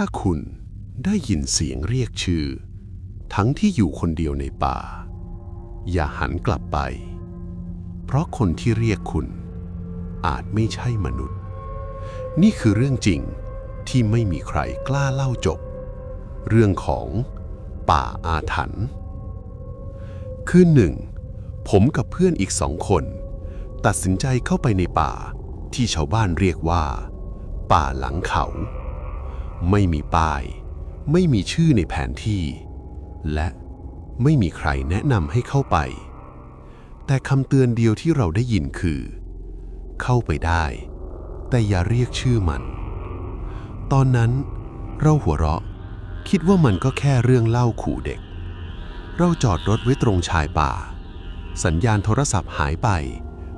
ถ้าคุณได้ยินเสียงเรียกชื่อ ทั้งที่อยู่คนเดียวในป่า อย่าหันกลับไป เพราะคนที่เรียกคุณ อาจไม่ใช่มนุษย์ นี่คือเรื่องจริงที่ไม่มีใครกล้าเล่าจบ เรื่องของป่าอาถรรพ์คืนหนึ่ง ผมกับเพื่อนอีกสองคน ตัดสินใจเข้าไปในป่าที่ชาวบ้านเรียกว่า ป่าหลังเขา ไม่มีป้าย ไม่มีชื่อในแผนที่ และไม่มีใครแนะนำให้เข้าไป แต่คำเตือนเดียวที่เราได้ยินคือ เข้าไปได้ แต่อย่าเรียกชื่อมัน ตอนนั้นเราหัวเราะ คิดว่ามันก็แค่เรื่องเล่าขู่เด็ก เราจอดรถไว้ตรงชายป่า สัญญาณโทรศัพท์หายไป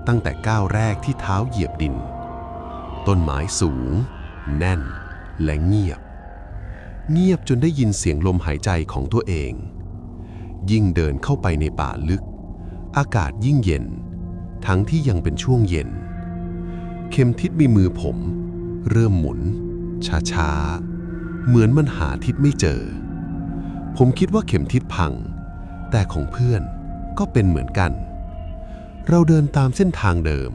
ตั้งแต่ก้าวแรกที่เท้าเหยียบดิน ต้นไม้สูง แน่น และเงียบ เงียบจนได้ยินเสียงลมหายใจของตัวเอง ยิ่งเดินเข้าไปในป่าลึก อากาศยิ่งเย็น ทั้งที่ยังเป็นช่วงเย็น เข็มทิศมีมือผม เริ่มหมุน ช้าๆ เหมือนมันหาทิศไม่เจอ ผมคิดว่าเข็มทิศพัง แต่ของเพื่อนก็เป็นเหมือนกัน เราเดินตามเส้นทางเดิม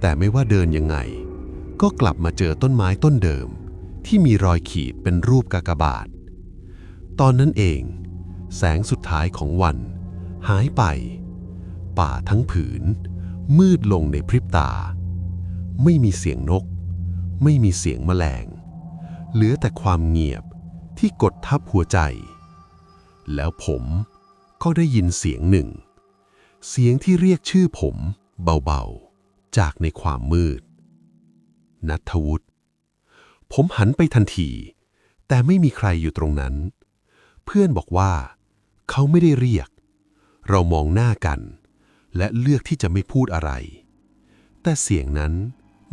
แต่ไม่ว่าเดินยังไง ก็กลับมาเจอต้นไม้ต้นเดิม ที่มีรอยขีดเป็นรูปกากบาท ตอนนั้นเอง แสงสุดท้ายของวัน หายไป ป่าทั้งผืน มืดลงในพริบตา ไม่มีเสียงนก ไม่มีเสียงแมลง เหลือแต่ความเงียบที่กดทับหัวใจ แล้วผมก็ได้ยินเสียงหนึ่ง เสียงที่เรียกชื่อผมเบาๆ จากในความมืด นัทวุฒิ ผมหันไปทันที แต่ไม่มีใครอยู่ตรงนั้น เพื่อนบอกว่า เขาไม่ได้เรียก เรามองหน้ากัน และเลือกที่จะไม่พูดอะไร แต่เสียงนั้น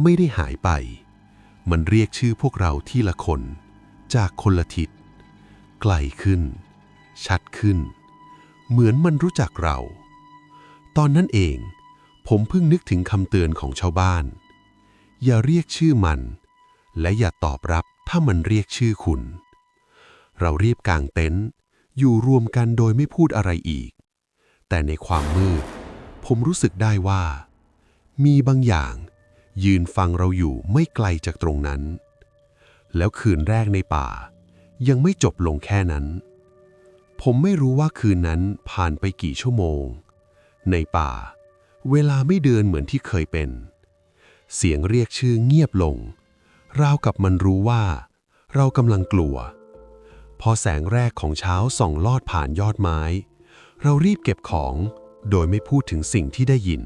ไม่ได้หายไป มันเรียกชื่อพวกเราที่ละคน จากคนละทิศไกลขึ้น ชัดขึ้น เหมือนมันรู้จักเรา ตอนนั้นเองผมเพิ่งนึกถึงคำเตือนของชาวบ้าน อย่าเรียกชื่อมัน และอย่าตอบรับถ้ามันเรียกชื่อคุณ เรารีบกางเต็นท์อยู่รวมกันโดยไม่พูดอะไรอีก แต่ในความมืด ผมรู้สึกได้ว่า มีบางอย่าง ยืนฟังเราอยู่ไม่ไกลจากตรงนั้น แล้วคืนแรกในป่า ยังไม่จบลงแค่นั้น ผมไม่รู้ว่าคืนนั้นผ่านไปกี่ชั่วโมง ในป่า เวลาไม่เดินเหมือนที่เคยเป็น เสียงเรียกชื่อเงียบลง ราวกับมันรู้ว่า เรากำลังกลัว พอแสงแรกของเช้าส่องลอดผ่านยอดไม้ เรารีบเก็บของ โดยไม่พูดถึงสิ่งที่ได้ยิน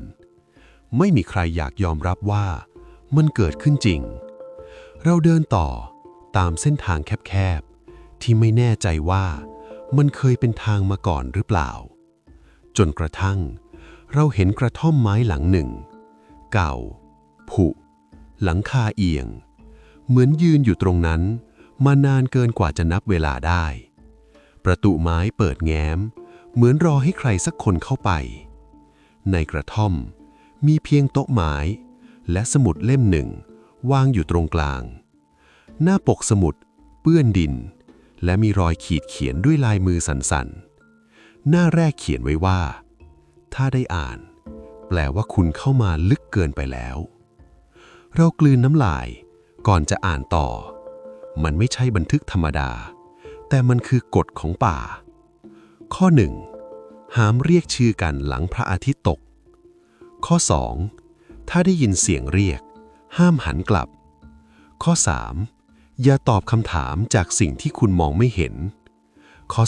ไม่มีใครอยากยอมรับว่า มันเกิดขึ้นจริง เราเดินต่อตามเส้นทางแคบๆ ที่ไม่แน่ใจว่ามันเคยเป็นทางมาก่อนหรือเปล่า จนกระทั่ง เราเห็นกระท่อมไม้หลังหนึ่ง เก่า ผุ หลังคาเอียง เหมือนยืนอยู่ตรงนั้น มานานเกินกว่าจะนับเวลาได้ ประตูไม้เปิดแง้ม เหมือนรอให้ใครสักคนเข้าไป ในกระท่อม มีเพียงโต๊ะไม้ และสมุดเล่มหนึ่ง วางอยู่ตรงกลาง หน้าปกสมุด เปื้อนดิน และมีรอยขีดเขียนด้วยลายมือสั่นๆ หน้าแรกเขียนไว้ว่า ถ้าได้อ่าน แปลว่าคุณเข้ามาลึกเกินไปแล้ว เรากลืนน้ำลาย ก่อนจะอ่านต่อ มันไม่ใช่บันทึกธรรมดา แต่มันคือกฎของป่า ข้อหนึ่งห้ามเรียกชื่อกันหลังพระอาทิตย์ตก ข้อ 2. ถ้าได้ยินเสียงเรียก ห้ามหันกลับ ข้อ 3. อย่าตอบคำถามจากสิ่งที่คุณมองไม่เห็น ข้อ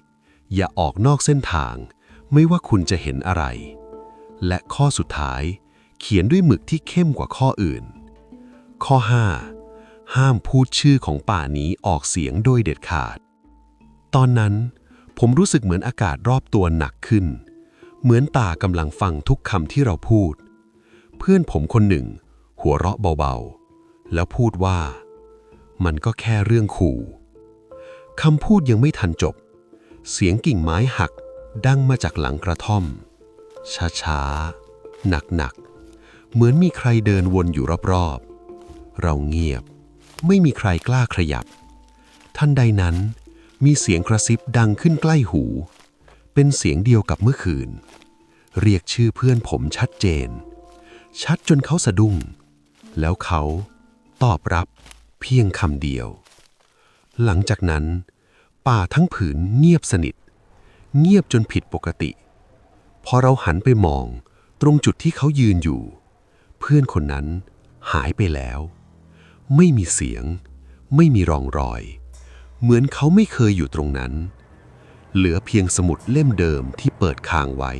4. อย่าออกนอกเส้นทาง ไม่ว่าคุณจะเห็นอะไร และข้อสุดท้าย เขียนด้วยหมึกที่เข้มกว่าข้ออื่น ข้อ 5. ห้ามพูดชื่อของป่านี้ออกเสียงโดยเด็ดขาด ตอนนั้น ผมรู้สึกเหมือนอากาศรอบตัวหนักขึ้น เหมือนตากำลังฟังทุกคำที่เราพูด เพื่อนผมคนหนึ่ง หัวเราะเบาๆ แล้วพูดว่า มันก็แค่เรื่องขู่คำพูดยังไม่ทันจบ เสียงกิ่งไม้หักดังมาจากหลังกระท่อม ช้าๆ หนักๆ เหมือนมีใครเดินวนอยู่รอบๆ เราเงียบ ไม่มีใครกล้าขยับ ทันใดนั้น มีเสียงกระซิบดังขึ้นใกล้หู เป็นเสียงเดียวกับเมื่อคืน เรียกชื่อเพื่อนผมชัดเจน ชัดจนเขาสะดุ้ง แล้วเขาตอบรับเพียงคำเดียว หลังจากนั้น ป่าทั้งผืนเงียบสนิท เงียบจนผิดปกติ พอเราหันไปมองตรงจุดที่เขายืนอยู่ เพื่อนคนนั้นหายไปแล้ว ไม่มีเสียง ไม่มีรองรอย เหมือนเขาไม่เคยอยู่ตรงนั้น เหลือเพียงสมุดเล่มเดิมที่เปิดค้างไว้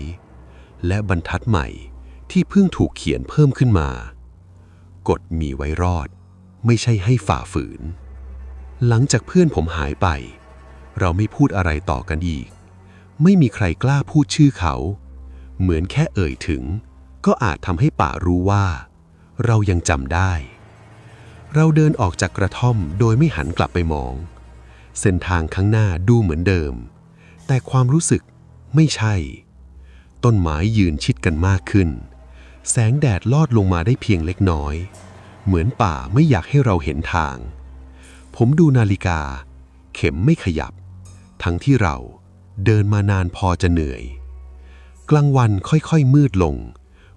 และบรรทัดใหม่ที่เพิ่งถูกเขียนเพิ่มขึ้นมา กฎมีไว้รอด ไม่ใช่ให้ฝ่าฝืน หลังจากเพื่อนผมหายไป เราไม่พูดอะไรต่อกันอีก ไม่มีใครกล้าพูดชื่อเขา เหมือนแค่เอ่ยถึง ก็อาจทำให้ป่ารู้ว่า เรายังจำได้ เราเดินออกจากกระท่อมโดยไม่หันกลับไปมอง เส้นทางข้างหน้าดูเหมือนเดิม แต่ความรู้สึกไม่ใช่ ต้นไม้ยืนชิดกันมากขึ้น แสงแดดลอดลงมาได้เพียงเล็กน้อย เหมือนป่าไม่อยากให้เราเห็นทาง ผมดูนาฬิกา เข็มไม่ขยับ ทั้งที่เราเดินมานานพอจะเหนื่อย กลางวันค่อยๆมืดลง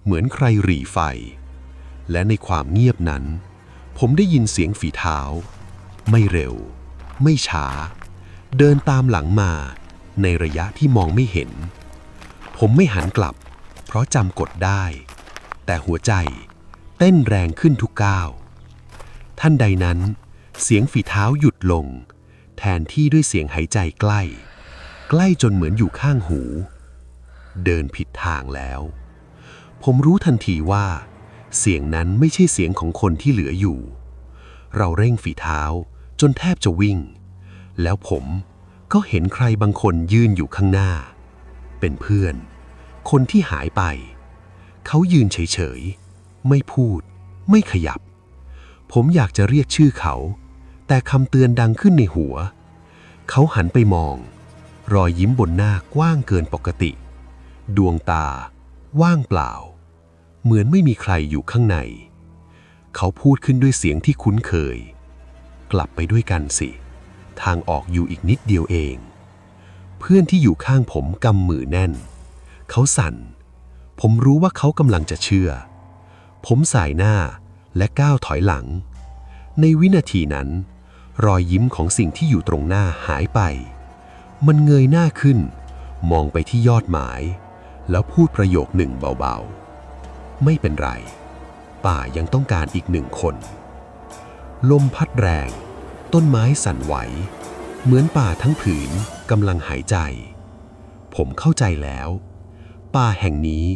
เหมือนใครหรี่ไฟ และในความเงียบนั้น ผมได้ยินเสียงฝีเท้า ไม่เร็ว ไม่ช้า เดินตามหลังมา ในระยะที่มองไม่เห็น ผมไม่หันกลับ เพราะจำกดได้ แต่หัวใจเต้นแรงขึ้นทุกก้าวท่านใดนั้น เสียงฝีเท้าหยุดลง แทนที่ด้วยเสียงหายใจใกล้ ใกล้จนเหมือนอยู่ข้างหู เดินผิดทางแล้ว ผมรู้ทันทีว่า เสียงนั้นไม่ใช่เสียงของคนที่เหลืออยู่ เราเร่งฝีเท้าจนแทบจะวิ่ง แล้วผมก็เห็นใครบางคนยืนอยู่ข้างหน้า เป็นเพื่อน คนที่หายไป เขายืนเฉยๆ ไม่พูด ไม่ขยับ ผมอยากจะเรียกชื่อเขา แต่คำเตือนดังขึ้นในหัว เขาหันไปมอง รอยยิ้มบนหน้ากว้างเกินปกติ ดวงตา ว่างเปล่า เหมือนไม่มีใครอยู่ข้างใน เขาพูดขึ้นด้วยเสียงที่คุ้นเคย กลับไปด้วยกันสิ ทางออกอยู่อีกนิดเดียวเอง เพื่อนที่อยู่ข้างผมกำมือแน่น เขาสั่น ผมรู้ว่าเขากำลังจะเชื่อ ผมสายหน้าและก้าวถอยหลัง ในวินาทีนั้น รอยยิ้มของสิ่งที่อยู่ตรงหน้าหายไป มันเงยหน้าขึ้น มองไปที่ยอดไม้แล้วพูดประโยคหนึ่งเบาๆ ไม่เป็นไร ป่ายังต้องการอีกหนึ่งคน ลมพัดแรง ต้นไม้สั่นไหว เหมือนป่าทั้งผืนกำลังหายใจ ผมเข้าใจแล้ว ป่าแห่งนี้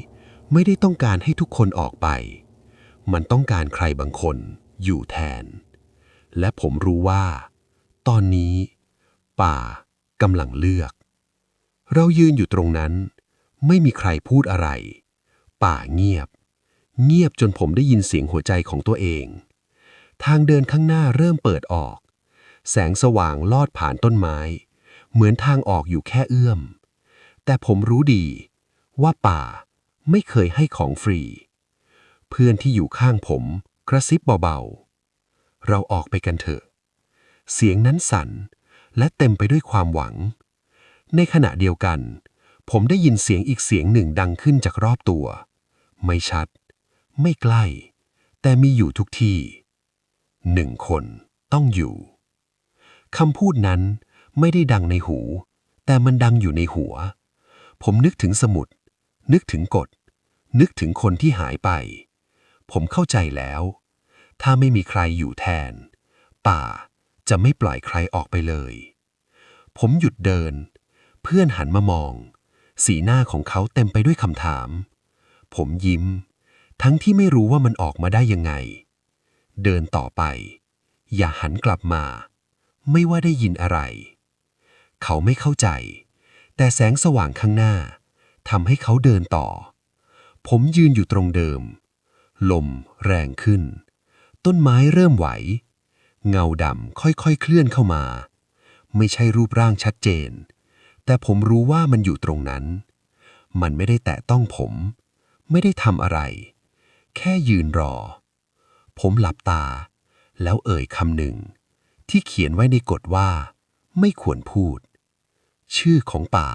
ไม่ได้ต้องการให้ทุกคนออกไป มันต้องการใครบางคนอยู่แทน และผมรู้ว่า ตอนนี้ ป่ากำลังเลือก เรายืนอยู่ตรงนั้น ไม่มีใครพูดอะไร ป่าเงียบ เงียบจนผมได้ยินเสียงหัวใจของตัวเอง ทางเดินข้างหน้าเริ่มเปิดออก แสงสว่างลอดผ่านต้นไม้ เหมือนทางออกอยู่แค่เอื้อม แต่ผมรู้ดีว่าป่าไม่เคยให้ของฟรี เพื่อนที่อยู่ข้างผมกระซิบเบาๆ เราออกไปกันเถอะ เสียงนั้นสั่นและเต็มไปด้วยความหวัง ในขณะเดียวกัน ผมได้ยินเสียงอีกเสียงหนึ่งดังขึ้นจากรอบตัว ไม่ชัด ไม่ใกล้ แต่มีอยู่ทุกที่หนึ่งคนต้องอยู่คำพูดนั้นไม่ได้ดังในหู แต่มันดังอยู่ในหัว ผมนึกถึงสมุด นึกถึงกฎ นึกถึงคนที่หายไป ผมเข้าใจแล้ว ถ้าไม่มีใครอยู่แทน ป่าจะไม่ปล่อยใครออกไปเลย ผมหยุดเดิน เพื่อนหันมามอง สีหน้าของเขาเต็มไปด้วยคำถาม ผมยิ้ม ทั้งที่ไม่รู้ว่ามันออกมาได้ยังไง เดินต่อไป อย่าหันกลับมา ไม่ว่าได้ยินอะไร เขาไม่เข้าใจ แต่แสงสว่างข้างหน้าทำให้เขาเดินต่อ ผมยืนอยู่ตรงเดิม ลมแรงขึ้น ต้นไม้เริ่มไหว เงาดำค่อยๆเคลื่อนเข้ามา ไม่ใช่รูปร่างชัดเจน แต่ผมรู้ว่ามันอยู่ตรงนั้น มันไม่ได้แตะต้องผม ไม่ได้ทำอะไร แค่ยืนรอ ผมหลับตา แล้วเอ่ยคำหนึ่ง ที่เขียนไว้ในกฎว่า ไม่ควรพูด ชื่อของป่า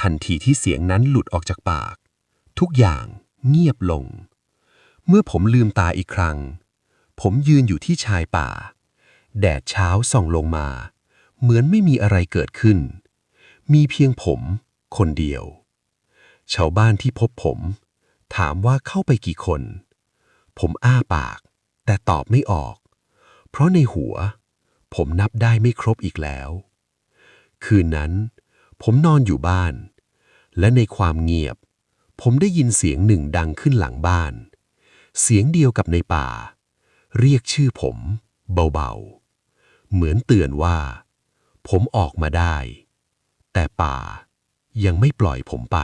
ทันทีที่เสียงนั้นหลุดออกจากปาก ทุกอย่างเงียบลง เมื่อผมลืมตาอีกครั้ง ผมยืนอยู่ที่ชายป่า แดดเช้าส่องลงมา เหมือนไม่มีอะไรเกิดขึ้น มีเพียงผมคนเดียว ชาวบ้านที่พบผม ถามว่าเข้าไปกี่คน ผมอ้าปาก แต่ตอบไม่ออก เพราะในหัว ผมนับได้ไม่ครบอีกแล้ว คืนนั้น ผมนอนอยู่บ้าน และในความเงียบ ผมได้ยินเสียงหนึ่งดังขึ้นหลังบ้าน เสียงเดียวกับในป่า เรียกชื่อผม เบาๆ เหมือนเตือนว่า ผมออกมาได้ แต่ป่ายังไม่ปล่อยผมไป